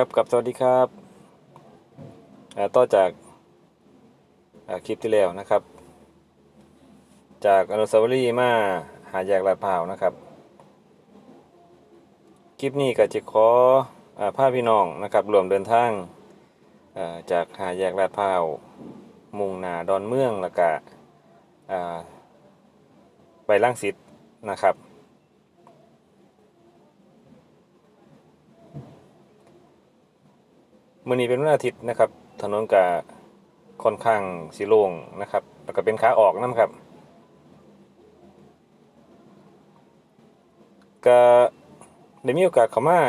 ครับกับสวัสดีครับต่อจากาคลิปที่แล้วนะครับ จากอนุสาวรีย์มาหาแยกลาดพร้าวนะครับ คลิปนี้ก็จะขออาพาพี่น้องนะครับรวมเดินทางาจากหาแยกลาดพร้าวมุ่งนาดอนเมืองแล้วก็ไปล่างสิทธ์นะครับ มื่อนี้เป็นวันอาทิตย์นะครับ ถนนกะค่อนข้างสีโล่งนะครับ แล้วก็เป็นขาออกน้ำครับก็ได้มีโอกาสเข้ามา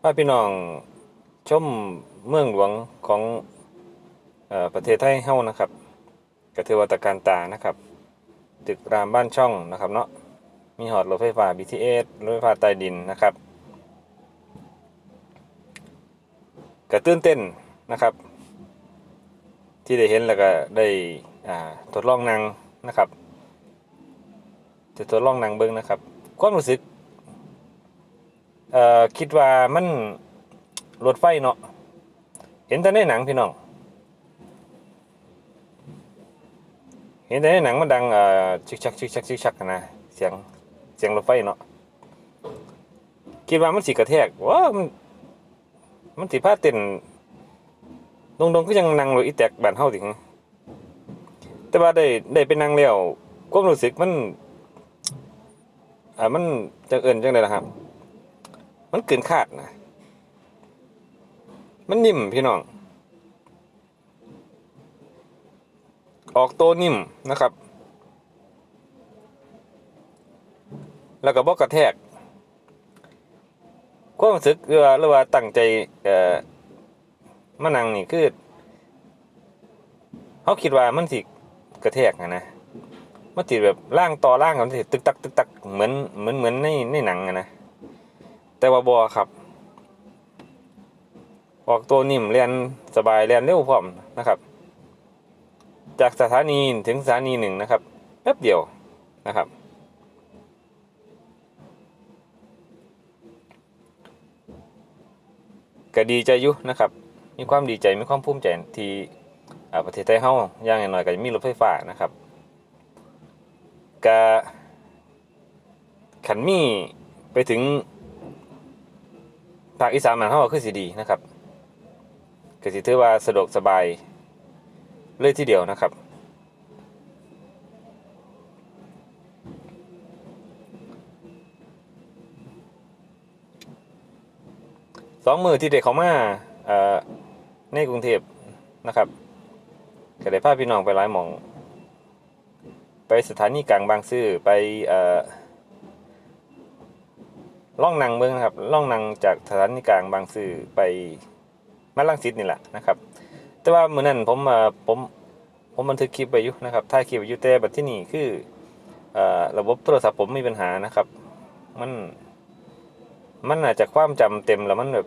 พาพี่น้องชมเมืองหลวงของออประเทศไทยเฮานะครับก็ถือว่าตะการตานะครับตึกรามบ้านช่องนะครับเนาะมีหอดรถไฟฟ้า BTS รถไฟฟ้าใต้ดินนะครับ ก็ตื่นเต้นนะครับ ที่ได้เห็นแล้วก็ได้ทดลองนั่งนะครับ จะทดลองนั่งเบิ้งนะครับความรู้สึกคิดว่ามันรถไฟเนาะเห็นแต่ในหนังพี่น้อง เห็นแต่ในหนังมันดังชิกชักชิกชักชิกชักนะเสียงเสียงรถไฟเนาะคิดว่ามันสิกระแทกว้ามัน มันสิพาเต้นดงดงๆก็ยังนั่งรถอีแตกบ้านเฮาถึแต่ว่าได้ได้ไปนั่งแล้วความรู้สึกมันอ่ามันจังเอิ้นจังไดล่ะครับ มันเกินคาดนะมันนิ่มพี่น้อง ออกโตนิ่มนะครับ แล้วก็บ่กระแทก ความรู้สึกหรือว่าหรือว่าตั้งใจเอ่อมานั่งนี่คือเขาคิดว่ามันสิกระแทกอะนะมันสิดแบบล่างต่อล่างกันสิตึกตักตึกตักเหมือนเหมือนเหมือนในในหนังอะนะ แต่ว่าบอครับ ออกตัวนิ่มเรียนสบายเรียนเร็วพร้อมนะครับ จากสถานีถึงสถานีหนึ่งนะครับแป๊บเดียวนะครับ ก็ดีใจอยู่นะครับ มีความดีใจมีความภูมิใจที่อ่าประเทศไทยเฮาอย่างน้อยก็จะมีรถไฟฟ้านะครับก็ขันมีไปถึงภาคอีสานมันเฮาก็คือสิดีนะครับก็สิถือว่าสะดวกสบายเลยทีเดียวนะครับ สองมือที่เด็กเขามาเอ่อในกรุงเทพนะครับก็ได้พาพี่น้องไปหลายหมอง ไปสถานีกลางบางซื่อไปเอ่อล่องนังเมืองนะครับล่องนังจากสถานีกลางบางซื่อไปมาลังสิตนี่แหละนะครับ แต่ว่าเมื้อนั้นผมเอ่อผมผมบันทึกคลิปไปอยู่นะครับถ่ายคลิปไว้อยู่แต่บัดที่นี่คือเอ่อระบบโทรศัพท์ผมมีปัญหานะครับ มัน มันอาจจะความจำเต็มแล้วมันแบบ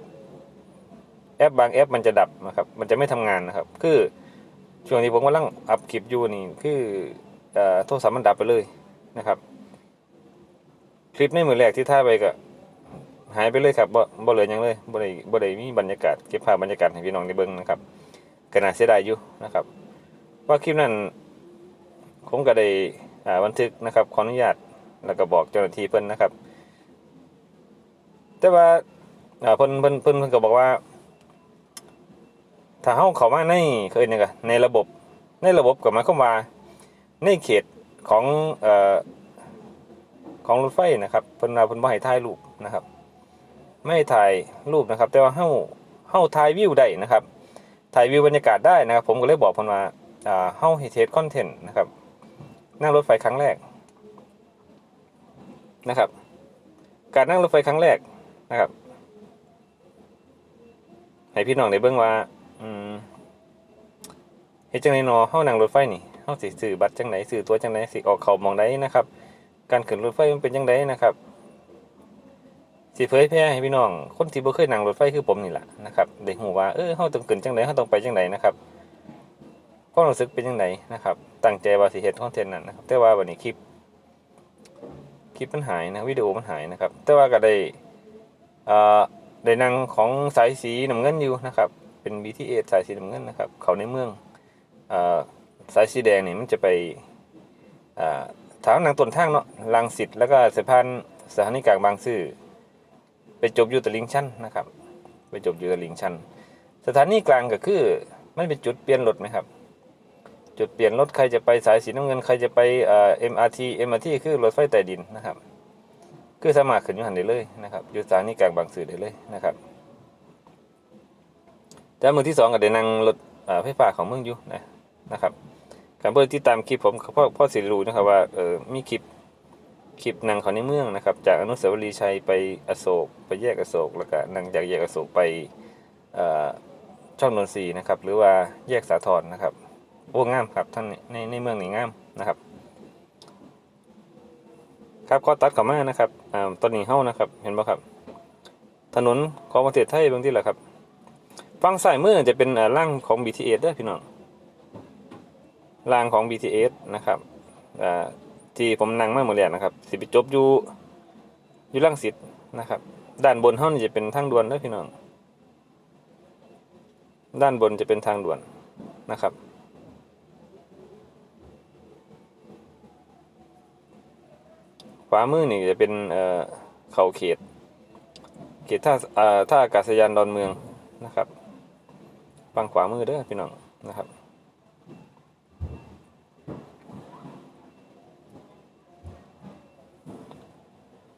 แอปบางแอปมันจะดับนะครับ มันจะไม่ทำงานนะครับ คือช่วงนี้ผมกำลังอัพคลิปอยู่นี่คือโทรศัพท์มันดับไปเลยนะครับ คลิปในมือแรกที่ถ่ายไปก็หายไปเลยครับบ่บ่เหลือยังเลยบ่ได้บ่ได้มีบรรยากาศเก็บภาพบรรยากาศให้พี่น้องได้เบิ่งนะครับก็น่าเสียดายอยู่นะครับ ว่าคลิปนั้นผมก็ได้บันทึกนะครับขออนุญาตแล้วก็บอกเจ้าหน้าที่เพิ่นนะครับ แต่ว่าอ่าเพิ่นเพิ่นเพิ่นเพิ่นก็บอกว่า ถ้าเฮาเข้ามาในเคยนี่ก็ในระบบในระบบก็หมายความว่าในเขตของเอ่อของรถไฟนะครับเพิ่นว่าเพิ่นบ่ให้ถ่ายรูปนะครับ ไม่ให้ถ่ายรูปนะครับ แต่ว่าเฮาเฮาถ่ายวิวได้นะครับถ่ายวิวบรรยากาศได้นะครับ ผมก็เลยบอกเพิ่นว่าอ่าเฮาเฮ็ดเทสคอนเทนต์นะครับนั่งรถไฟครั้งแรกนะครับ การนั่งรถไฟครั้งแรก นะครับ ให้พี่น้องได้เบิ่งว่า อืมเฮ็ดจังได๋เนาะเฮานั่งรถไฟนี่เฮาสิซื้อบัตรจังได๋ซื้อตั๋วจังได๋สิออกเข้ามองใดนะครับ การขึ้นรถไฟมันเป็นจังได๋นะครับสิเผยแพร่ให้พี่น้องคนที่บ่เคยนั่งรถไฟคือผมนี่แหละนะครับได้ฮู้ว่าเออเฮาต้องขึ้นจังได๋เฮาต้องไปจังไดนะครับความรู้สึกเป็นจังไดนะครับ ตั้งใจว่าสิเฮ็ดคอนเทนต์นั้นนะครับแต่ว่าวันนี้คลิปคลิปมันหายนะวิดีโอมันหายนะครับ แต่ว่าก็ได้ ได้นั่งของสายสีน้ำเงินอยู่นะครับเป็น BTS สายสีน้ำเงินนะครับเขาในเมืองอสายสีแดงนี่มันจะไปอ่าทางนางต้นทางเนาะลังสิตแล้วก็สะพานสถานีกลางบางซื่อไปจบอยู่ตลิ่งชันนะครับ ไปจบอยู่ตลิ่งชันสถานีกลางก็คือมันเป็นจุดเปลี่ยนรถไหมครับ จุดเปลี่ยนรถใครจะไปสายสีน้ำเงินใครจะไปเอ่อ MRT MRT คือรถไฟใต้ดินนะครับ คือสามารถขึ้นยู่หันได้เลยนะครับอยู่สถานีกลางบางซื่อได้เลยนะครับแต่มือที่สองก็ได้นั่งรถไฟฟ้าของเมืองอยู่นะนะครับการเพื่อที่ตามคลิปผมพ่อพ่อสิรู้นะครับว่าเออมีคลิปคลิปนั่งเขาในเมืองนะครับ จากอนุสาวรีย์ชัยไปอโศก ไปแยกอโศกแล้วก็นั่งจากแยกอโศกไปช่องนนทรีนะครับ หรือว่าแยกสาทรนะครับโอ้งามครับท่านในในเมืองนี่งามนะครับ ครับก็ตัดเข้ามานะครับอ่าตอนนี้เฮ้านะครับ เห็นบ่ครับ ถนนของประเทศไทยบางที่แหละครับฝั่งซ้ายมือจะเป็นอ่าร่างของ BTS เด้อพี่น้องรางของ BTS นะครับที่ผมนั่งมาเมื่อแรกนะครับ สิไปจบอยู่อยู่รังสิตนะครับ ด้านบนเฮ้านี่จะเป็นทางด่วนเด้อพี่น้อง ด้านบนจะเป็นทางด่วนนะครับ ขวามือนี่จะเป็นเอ่อเขาเขต เขตท่าเอ่อท่าอากาศยานดอนเมืองนะครับฝั่งขวามือเด้อพี่น้องนะครับ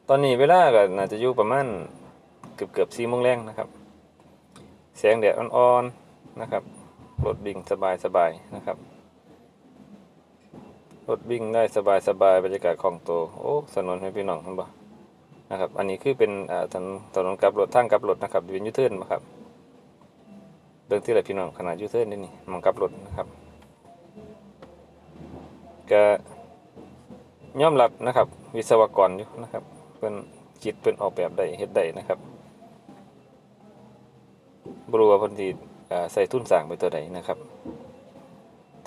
ตอนนี้เวลาก็น่าจะอยู่ประมาณเกือบเกือบสี่โมงแรงนะครับ แสงแดดอ่อนๆนะครับ รถบิ่งสบายๆนะครับ รถวิ่งได้สบายสบายบรรยากาศคลองตัวโอ้ถนนให้พี่น้องเห็นบ่นะครับอันนี้คือเป็นถนนถนนกับรถทางกับรถนะครับเป็นยูเทิร์นบ่ครับเรื่องที่ไรพี่น้องขนาดยูเทิร์นนี่นี่มันกลับรถนะครับก็ยอมรับนะครับ วิศวกรอยู่นะครับเพิ่นคิดเพิ่นออกแบบได้เฮ็ดได้นะครับบรู้ว่าเพิ่นสิอ่าใส่ทุนสางไปตัวใดนะครับ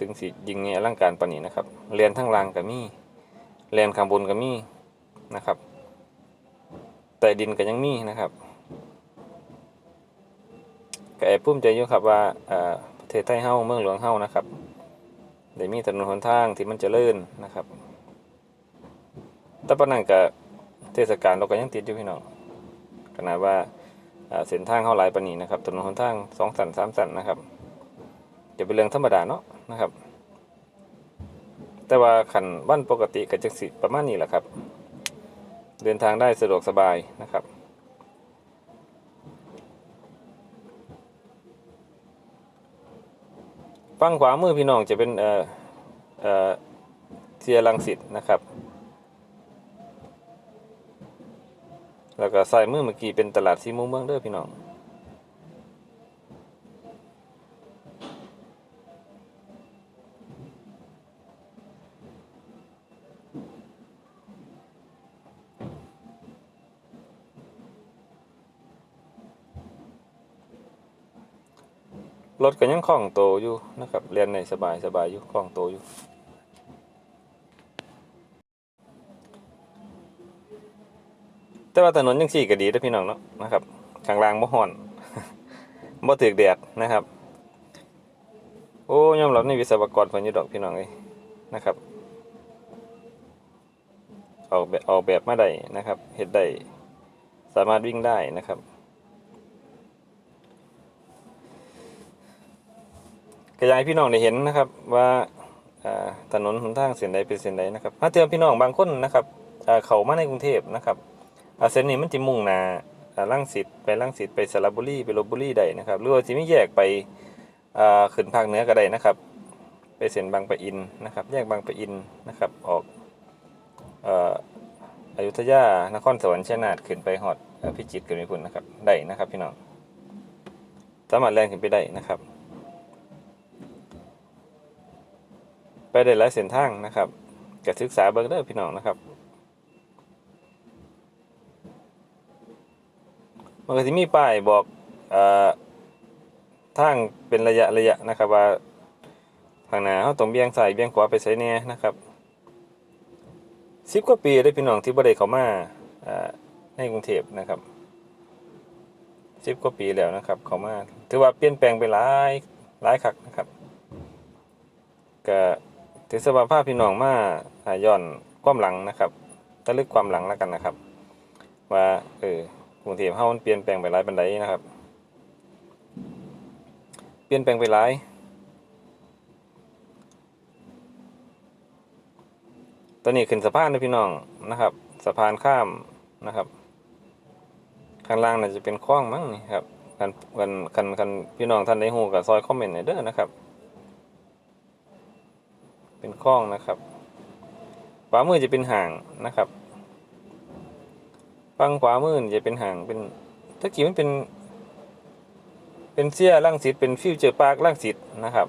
ถึงสิยิงเงี้ยร่างการปานนี้นะครับเรียนทั้งล่างก็มีเรียนข้างบนก็มีนะครับใต้ดินก็ยังมีนะครับก็แอบภูมิใจอยู่ครับว่าอ่าประเทศไทยเฮ้าเมืองหลวงเฮ้านะครับได้มีถนนหนทางที่มันจเจริญนะครับแต่ปนนั้นก็เทศกาลเราก็ยังติดอยู่พี่น้องขนาดว่าเส้นทางเฮาหลายปนีนะครับถนนหนทางสองสันสามสันนะครับจะเป็นเรื่องธรรมดาเนาะ นะครับ แต่ว่าขันวันปกติก็จะสิประมาณนี้แหละครับ เดินทางได้สะดวกสบายนะครับฝั่งขวามือพี่น้องจะเป็นเอ่อเอ่อเทียรังสิตนะครับ แล้วก็ซ้ายมือเมื่อกี้เป็นตลาดซีมุมเมืองเด้อพี่น้อง คล่องโตอยู่นะครับเรียนในสบายสบายอยู่คล่องโตอยู่แต่ว่าถนนยังสี่ก็ดีนะพี่น้องเนาะนะครับข้างล่างบ่ฮ้อนบ่ถึกแดดนะครับ โอ้ยอมรับในวิศวกรเพิ่นอยู่ดอกพี่น้องเอ้ยนะครับออกแบบออกแบบมาได้นะครับเฮ็ดได้สามารถวิ่งได้นะครับ ก็อยากให้พี่น้องได้เห็นนะครับ ว่าถนนหนทางเส้นใดเป็นเส้นใดนะครับถ้าเทือนพี่น้องบางคนนะครับเขามาในกรุงเทพนะครับเส้นนี้มันจะมุ่งหน้าอ่าลังสิตไปลังสิตไปสระบุรีไปลบบุรีได้นะครับหรือว่าสิมีแยกไปขึ้นภาคเหนือก็ได้นะครับ ไปเส้นบางปะอินนะครับ แยกบางปะอินนะครับออกอ่ออยุธยานครสวรรค์ชยนาทขึ้นไปฮอดพิจิตรขึ้นไปพุ่นนะครับได้นะครับ พี่น้องสามารถแล่นขึ้นไปได้นะครับ ไปได้หลายเส้นทางนะครับก็ศึกษาเบิ่งเด้อพี่น้องนะครับมันก็สิมีป้ายบอกเอ่อทางเป็นระยะระยะนะครับว่าทางหน้าเฮาต้องเบี่ยงซ้ายเบี่ยงขวาไปไสแน่นะครับ10กว่าปีได้พี่น้องที่บ่ได้เข้ามาในกรุงเทพนะครับสิบกว่าปีแล้วนะครับ เขามาถือว่าเปลี่ยนแปลงไปหลายหลายคักนะครับก็ ถือสภาพภาพพี่น้องมาอ่าย้อนความหลังนะครับตะลึกความหลังแล้วกันนะครับ ว่าเออกรุงเทพเฮามันเปลี่ยนแปลงไปหลายปานใดนะครับ เปลี่ยนแปลงไปหลายตอนนี้ขึ้นสะพานนะพี่น้องนะครับสะพานข้ามนะครับข้างล่างน่าจะเป็นคลองมั้งนี่ครับกันกันกันกันพี่น้องท่านได้ฮู้กับซอยคอมเมนต์หน่อยเด้อนะครับ เป็นคลองนะครับขวามือจะเป็นห่างนะครับฝั่งขวามือจะเป็นห่างเป็นถ้ากี้มันเป็น เป็นเสี้ยล่างสิตเป็นฟิวเจอร์ปาร์คล่างสิตนะครับ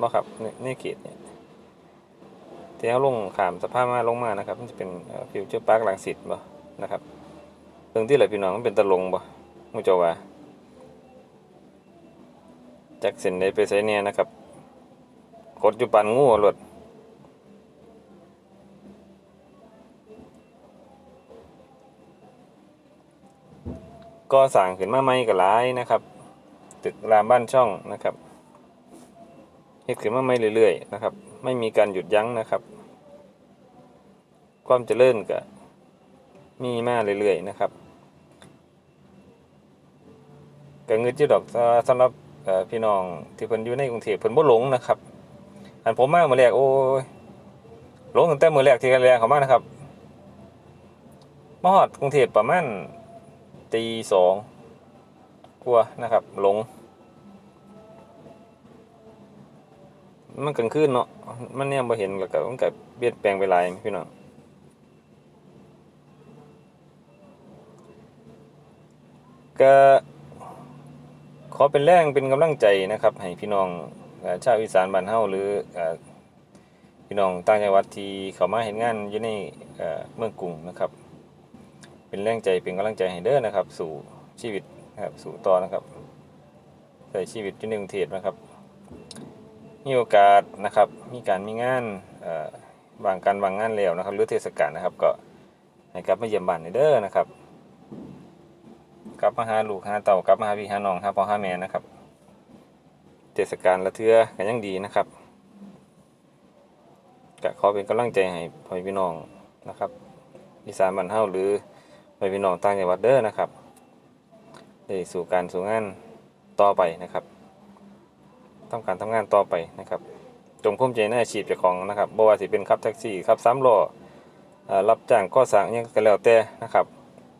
บ่ครับในในเขตเนี่ยที่เขาลงขามสะพานมาลงมานะครับ มันจะเป็นฟิวเจอร์พาร์คลังสิตบ่นะครับเรื่องที่ไหลพี่น้องมันเป็นตะลงบ่มูเจาว่าจากเส้นใดไปไสเนี่ยนะครับ กดอยู่ปันงูรถก็สั่งขึ้นมาใหม่ก็หลายนะครับ ตึกรามบ้านช่องนะครับเฮ็ดขึ้นมาใหม่เรื่อยๆนะครับ ไม่มีการหยุดยั้งนะครับ ความเจริญก็มีมาเรื่อยๆนะครับก็เงินจีดอกสำหรับพี่น้องที่เพิ่นอยู่ในกรุงเทพเพิ่นบ่หลงนะครับ อันผมมาเมื่อแรกโอ้ยหลงตั้งแต่มื้อแรกที่กันแรกเขามานะครับมาฮอดกรุงเทพประมาณตีสองกว่านะครับหลง มันกลางคืนเนาะมันเนี่ยบ่เห็นแล้วก็มันก็เปลี่ยนแปลงไปหลายพี่น้องก็ขอเป็นแรงเป็นกำลังใจนะครับ ให้พี่น้อง ชาวอีสานบ้านเฮาหรือพี่น้องต่างจังหวัดที่เข้ามาเห็นงานอยู่ในเมืองกรุงนะครับ เป็นแรงใจเป็นกำลังใจให้เด้อนะครับ สู่ชีวิตนะครับสู่ต่อนะครับใช้ชีวิตอยู่ในกรุงเทพนะครับ มีโอกาสนะครับ มีการมีงานบางการบางงานแล้วนะครับ หรือเทศกาลนะครับ ก็ให้กลับมาเยี่ยมบ้านเด้อนะครับ กลับมาหาลูกหาเต่ากลับมาหาพี่หาน้องหาพ่อหาแม่นะครับ ศกาลละเทือกันยังดีนะครับก็ขอเป็นกำลังใจให้พ่อพี่น้องนะครับอีสานบ้านเฮาหรือพ่อพี่น้องต่างจังหวัดเด้อนะครับได้สู่การสู่งานต่อไปนะครับทำการทำงานต่อไปนะครับจงภูมิใจในอาชีพเจ้าของนะครับบ่ว่าสิเป็นขับแท็กซี่ขับสามล้อเอ่อรับจ้างก่อสร้างยังก็แล้วแต่นะครับ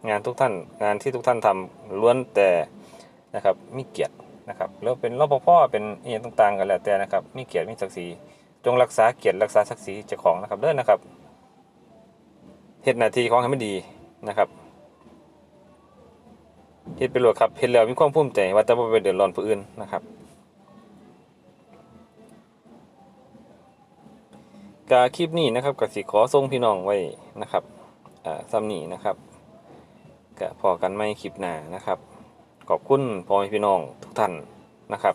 งานทุกท่านงานที่ทุกท่านทำล้วนแต่นะครับมีเกียรติ นะครับแล้วเป็นรปภเป็นอหย่างต่างๆกันแล้วแต่นะครับมีเกียรติมีศักดิ์ศรีจงรักษาเกียรติรักษาศักดิ์ศรีเจ้าของนะครับเด้อนะครับเฮ็ดหน้าที่ของให้มันดีนะครับเฮ็ดไปโลดครับเฮ็ดแล้วมีความภูมิใจว่าแต่บ่ไปเดือดร้อนผู้อื่นนะครับกาคลิปนี้นะครับก็สิขอส่งพี่น้องไว้นะครับอ่าซ้ำนี้นะครับก็พอกันไม่คลิปหน้านะครับ ขอบคุณพ่อแม่พี่น้องทุกท่านนะครับ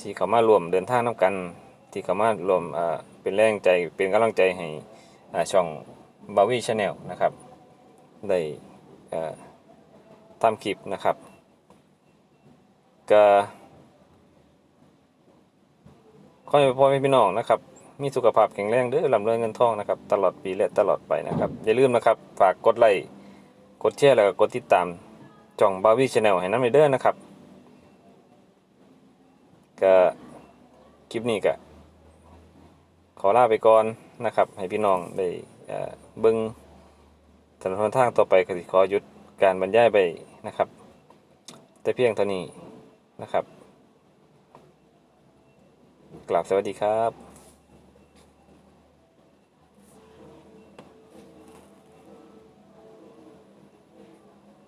ที่เข้ามารวมเดินทางน้ากัน ที่เข้ามารวมเป็นแรงใจเป็นกำลังใจให้ช่องบาวีชาแนลนะครับได้ทำคลิปนะครับก็ขอให้พ่อแม่พี่น้องนะครับ มีสุขภาพแข็งแรงเด้อลำเริงเงินทองนะครับ ตลอดปีและตลอดไปนะครับ อย่าลืมนะครับ ฝากกดไลค์กดแชร์แล้วก็กดติดตาม จ่องบาวีชาแนลให้น้ำเด้อนะครับก็คลิปนี้ก็ขอลาไปก่อนนะครับ ให้พี่น้องได้เอ่อเบิ่งถนนทางต่อไปก็สิขอหยุดการบรรยายไปนะครับ แต่เพียงเท่านี้นะครับกราบสวัสดีครับ